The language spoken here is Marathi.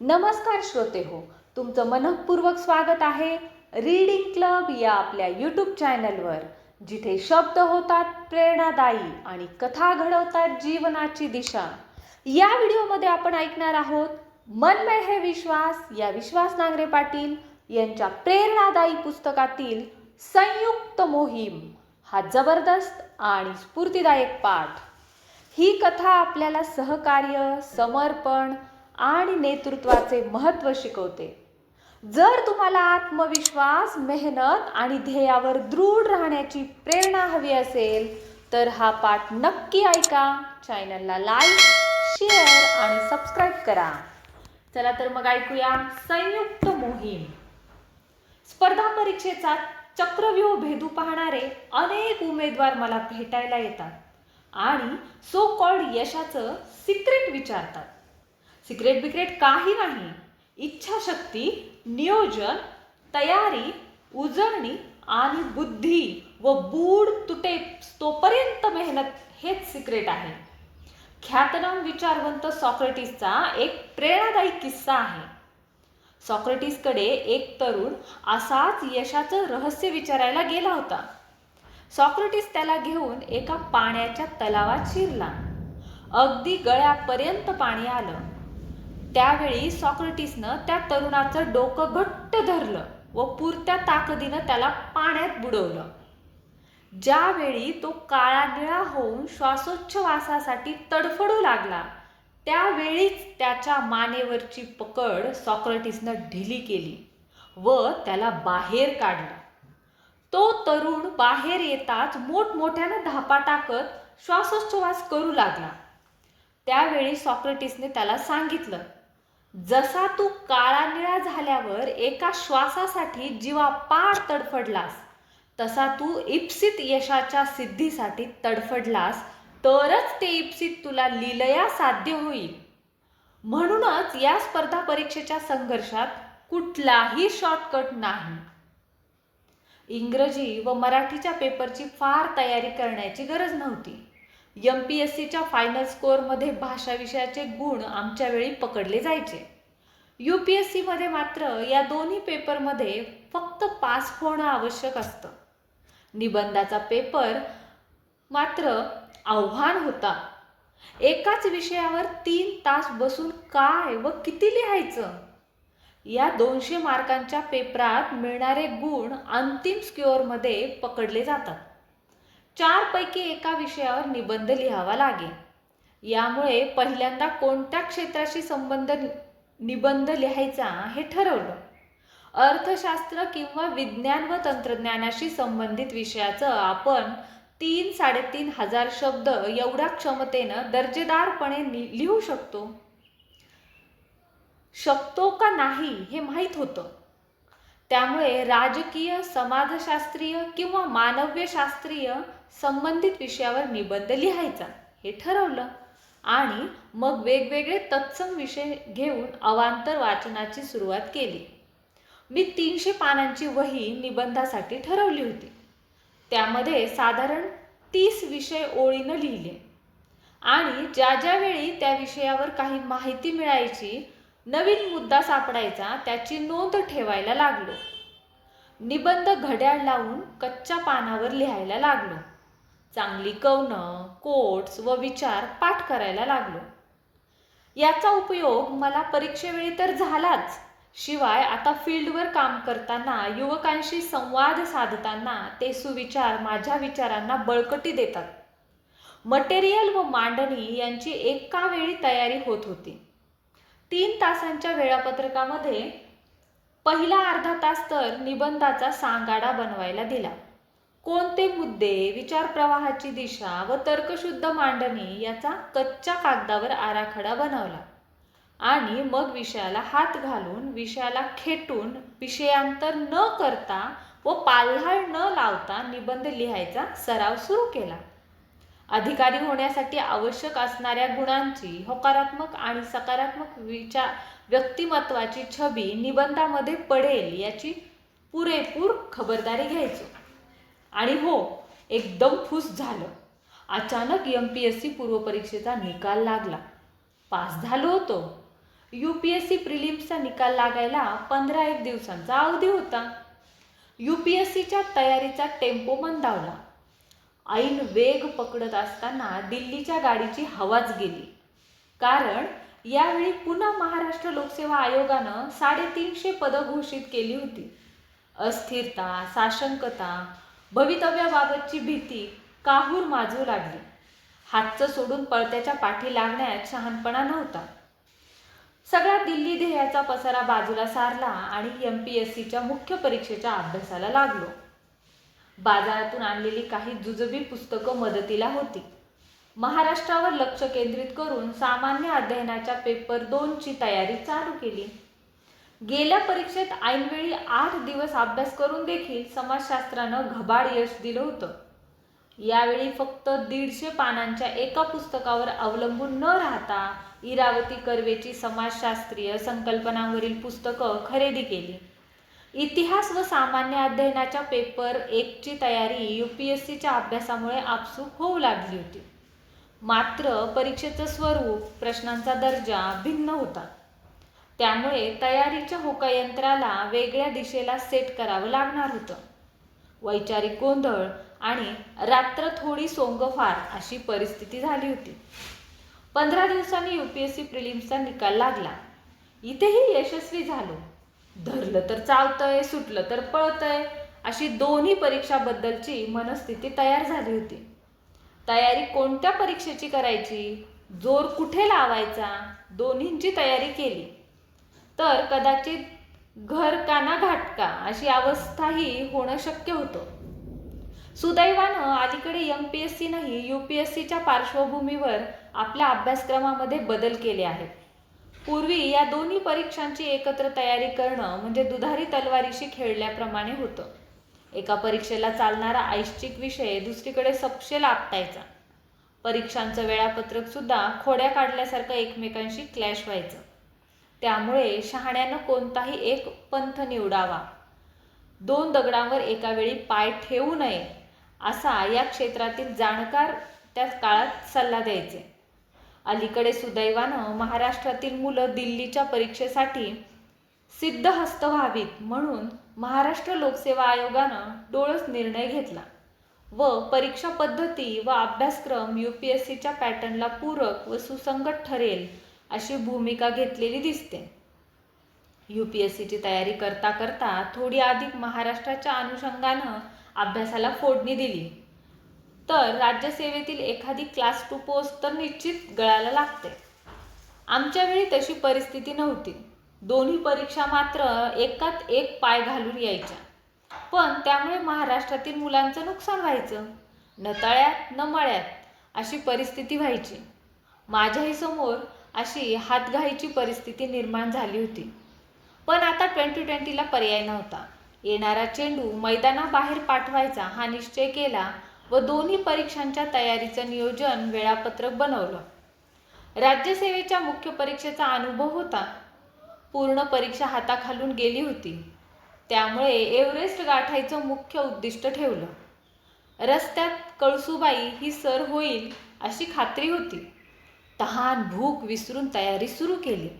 नमस्कार श्रोते हो तुमचं मनपूर्वक स्वागत आहे रीडिंग क्लब या आपल्या यूट्यूब चॅनलवर जिथे शब्द होतात प्रेरणादायी आणि कथा घडवतात जीवनाची दिशा. या व्हिडिओमध्ये आपण ऐकणार आहोत मन में है विश्वास या विश्वास नांगरे पाटील यांच्या प्रेरणादायी पुस्तकातील संयुक्त मोहीम हा जबरदस्त आणि स्फूर्तिदायक पाठ. ही कथा आपल्याला सहकार्य समर्पण आणि नेतृत्वाचे महत्त्व शिकवते. जर तुम्हाला आत्मविश्वास मेहनत आणि ध्येयावर दृढ राहण्याची प्रेरणा हवी असेल तर हा पाठ नक्की ऐका चॅनलला लाईक शेअर आणि सबस्क्राईब करा. चला तर मग ऐकूया संयुक्त मोहीम. स्पर्धा परीक्षेचा चक्रव्यूह भेदू पाहणारे अनेक उमेदवार मला भेटायला येतात आणि सो कॉल्ड यशाचं सिक्रेट विचारतात. सिक्रेट बिक्रेट काही नाही. इच्छाशक्ती नियोजन तयारी उजळणी आणि बुद्धी व बूड तुटे तोपर्यंत मेहनत हेच सिक्रेट आहे. ख्यातनाम विचारवंत सॉक्रेटिसचा एक प्रेरणादायी किस्सा आहे. सॉक्रेटिसकडे एक तरुण असाच यशाचं रहस्य विचारायला गेला होता. सॉक्रेटिस त्याला घेऊन एका पाण्याच्या तलावात शिरला. अगदी गळ्यापर्यंत पाणी आलं. त्यावेळी सॉक्रेटिसनं त्या तरुणाचं डोकं घट्ट धरलं व पुरत्या ताकदीनं त्याला पाण्यात बुडवलं. ज्यावेळी तो काळा निळा होऊन श्वासोच्छवासासाठी तडफडू लागला त्यावेळीच त्याच्या मानेवरची पकड सॉक्रेटिसनं ढिली केली व त्याला बाहेर काढलं. तो तरुण बाहेर येताच मोठमोठ्यानं धापा टाकत श्वासोच्छवास करू लागला. त्यावेळी सॉक्रेटिसने त्याला सांगितलं जसा तू काळा निळा झाल्यावर एका श्वासासाठी जीवा पार तडफडलास तसा तू इप्सित यशाच्या सिद्धीसाठी तडफडलास तरच ते इप्सित तुला लिलया साध्य होईल. म्हणूनच या स्पर्धा परीक्षेच्या संघर्षात कुठलाही शॉर्टकट नाही. इंग्रजी व मराठीच्या पेपरची फार तयारी करण्याची गरज नव्हती. एम पी एस सीच्या फायनल स्कोअरमध्ये भाषा विषयाचे गुण आमच्या वेळी पकडले जायचे. यू पी एस सीमध्ये मात्र या दोन्ही पेपरमध्ये फक्त पास होणं आवश्यक असतं. निबंधाचा पेपर मात्र आव्हान होता. एकाच विषयावर तीन तास बसून काय व किती लिहायचं? या दोनशे मार्कांच्या पेपरात मिळणारे गुण अंतिम स्क्युअरमध्ये पकडले जातात. चारपैकी एका विषयावर निबंध लिहावा लागेल. यामुळे पहिल्यांदा कोणत्या क्षेत्राशी संबंध निबंध लिहायचा हे ठरवलं. अर्थशास्त्र किंवा विज्ञान व तंत्रज्ञानाशी संबंधित विषयाचं आपण तीन साडेतीन हजार शब्द एवढ्या क्षमतेनं दर्जेदारपणे लिहू शकतो. शकतो का नाही हे माहीत होतं. त्यामुळे राजकीय समाजशास्त्रीय किंवा मानव्यशास्त्रीय संबंधित विषयावर निबंध लिहायचा. हे ठरवलं. आणि मग वेगवेगळे तत्सम विषय घेऊन अवांतर वाचनाची सुरुवात केली. मी तीनशे पानांची वही निबंधासाठी ठरवली होती. त्यामध्ये साधारण तीस विषय ओळीनं लिहिले. आणि ज्या ज्यावेळी त्या विषयावर काही माहिती मिळायची नवीन मुद्दा सापडायचा त्याची नोंद ठेवायला लागलो. निबंध घड्याळ लावून कच्च्या पानावर लिहायला लागलो. चांगली कवनं कोट्स व विचार पाठ करायला लागलो. याचा उपयोग मला परीक्षेवेळी तर झालाच. शिवाय आता फील्डवर काम करताना युवकांशी संवाद साधताना ते सुविचार माझ्या विचारांना बळकटी देतात. मटेरियल व मांडणी यांची एका वेळी तयारी होत होती. तीन तासांच्या वेळापत्रकामध्ये पहिला अर्धा तास तर निबंधाचा सांगाडा बनवायला दिला. कोणते मुद्दे विचार प्रवाहाची दिशा व तर्कशुद्ध मांडणी याचा कच्च्या कागदावर आराखडा बनवला. आणि मग विषयाला हात घालून विषयाला खेटून विषयांतर न करता व पाल्हाळ न लावता निबंध लिहायचा सराव सुरू केला. अधिकारी होण्यासाठी आवश्यक असणाऱ्या गुणांची होकारात्मक आणि सकारात्मक विचार व्यक्तिमत्वाची छबी निबंधामध्ये पडेल याची पुरेपूर खबरदारी घ्यायचो. आणि हो एकदम फुस झालं. अचानक एम पी एस सी पूर्वपरीक्षेचा निकाल लागला. पास झालो होतो. यू पी एस सी प्रिलिम्सचा निकाल लागायला पंधरा एक दिवसांचा अवधी होता. यू पी एस सीच्या तयारीचा टेम्पो मंदावला. ऐन वेग पकडत असताना दिल्लीच्या गाडीची हवाच गेली. कारण यावेळी पुन्हा महाराष्ट्र लोकसेवा आयोगानं साडेतीनशे पदं घोषित केली होती. अस्थिरता साशंकता भवितव्याबाबतची भीती काहूर माजू लागली. हातचं सोडून पळत्याच्या पाठी लागण्यात शहाणपणा नव्हता. सगळा दिल्ली ध्येयाचा पसारा बाजूला सारला आणि एम पी एस सीच्या मुख्य परीक्षेच्या अभ्यासाला लागलो. बाजारातून आणलेली काही जुजबी पुस्तकं मदतीला होती. महाराष्ट्रावर लक्ष केंद्रित करून सामान्य अध्ययनाच्या पेपर दोनची तयारी चालू केली. गेल्या परीक्षेत ऐनवेळी आठ दिवस अभ्यास करून देखील समाजशास्त्रानं घबाड यश दिलं होतं. यावेळी फक्त दीडशे पानांच्या एका पुस्तकावर अवलंबून न राहता इरावती कर्वेची समाजशास्त्रीय संकल्पनांवरील पुस्तकं खरेदी केली. इतिहास व सामान्य अध्ययनाच्या पेपर एकची तयारी यू पी एस सीच्या अभ्यासामुळे आपसूक होऊ लागली होती. मात्र परीक्षेचं स्वरूप प्रश्नांचा दर्जा भिन्न होता. त्यामुळे तयारीच्या होकायंत्राला वेगळ्या दिशेला सेट करावं लागणार होतं. वैचारिक गोंधळ आणि रात्र थोडी सोंगफार अशी परिस्थिती झाली होती. पंधरा दिवसांनी यू पी एस सी प्रिलिम्सचा निकाल लागला. इथेही यशस्वी झालो. धरलं तर चालतंय सुटलं तर पळतंय अशी दोन्ही परीक्षाबद्दलची मनस्थिती तयार झाली होती. तयारी कोणत्या परीक्षेची करायची? जोर कुठे लावायचा? दोन्हींची तयारी केली. तर कदाचित घर काना घाटका अशी अवस्थाही होणं शक्य होतं. सुदैवानं अलीकडे एम पी एस सीनंही यू पी एस सीच्या पार्श्वभूमीवर आपल्या अभ्यासक्रमामध्ये बदल केले आहेत. पूर्वी या दोन्ही परीक्षांची एकत्र तयारी करणं म्हणजे दुधारी तलवारीशी खेळल्याप्रमाणे होतं. एका परीक्षेला चालणारा ऐच्छिक विषय दुसरीकडे सपशेल आपटायचा. परीक्षांचं वेळापत्रक सुद्धा खोड्या काढल्यासारखं एकमेकांशी क्लॅश व्हायचं. त्यामुळे शहाण्यानं कोणताही एक पंथ निवडावा. दोन दगडांवर एकावेळी पाय ठेवू नये असा या क्षेत्रातील जाणकार त्या काळात सल्ला द्यायचे. अलीकडे सुदैवानं महाराष्ट्रातील मुलं दिल्लीच्या परीक्षेसाठी सिद्धहस्त व्हावीत म्हणून महाराष्ट्र लोकसेवा आयोगानं डोळस निर्णय घेतला व परीक्षा पद्धती व अभ्यासक्रम यू पी एस सीच्या पॅटर्नला पूरक व सुसंगत ठरेल अशी भूमिका घेतलेली दिसते. यू पी एस सीची तयारी करता करता थोडी अधिक महाराष्ट्राच्या अनुषंगानं अभ्यासाला फोडणी दिली. तर राज्यसेवेतील एखादी क्लास टू पोस्ट तर निश्चित गळायला लागते. आमच्या वेळी तशी परिस्थिती नव्हती. दोन्ही परीक्षा मात्र एकात एक पाय घालून यायच्या. पण त्यामुळे महाराष्ट्रातील मुलांचं नुकसान व्हायचं. न तळ्यात न मळ्यात अशी परिस्थिती व्हायची. माझ्याही समोर अशी हातघाईची परिस्थिती निर्माण झाली होती. पण आता ट्वेंटी ट्वेंटीला पर्याय नव्हता. येणारा चेंडू मैदानाबाहेर पाठवायचा हा निश्चय केला व दोन्ही परीक्षांच्या तयारीचं नियोजन वेळापत्रक बनवलं. राज्यसेवेच्या मुख्य परीक्षेचा अनुभव होता. पूर्ण परीक्षा हाताखालून गेली होती. त्यामुळे एव्हरेस्ट गाठायचं मुख्य उद्दिष्ट ठेवलं. रस्त्यात कळसुबाई ही सर होईल अशी खात्री होती. तहान भूक विसरून तयारी सुरू केली.